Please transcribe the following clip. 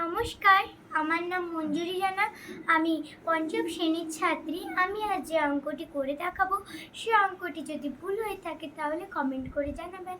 নমস্কার, আমার নাম মঞ্জুরি জানা আমি পঞ্চম শ্রেণির ছাত্রী। আমি আজ যে অঙ্কটি করে দেখাবো, সে অঙ্কটি যদি ভুল হয়ে থাকে তাহলে কমেন্ট করে জানাবেন।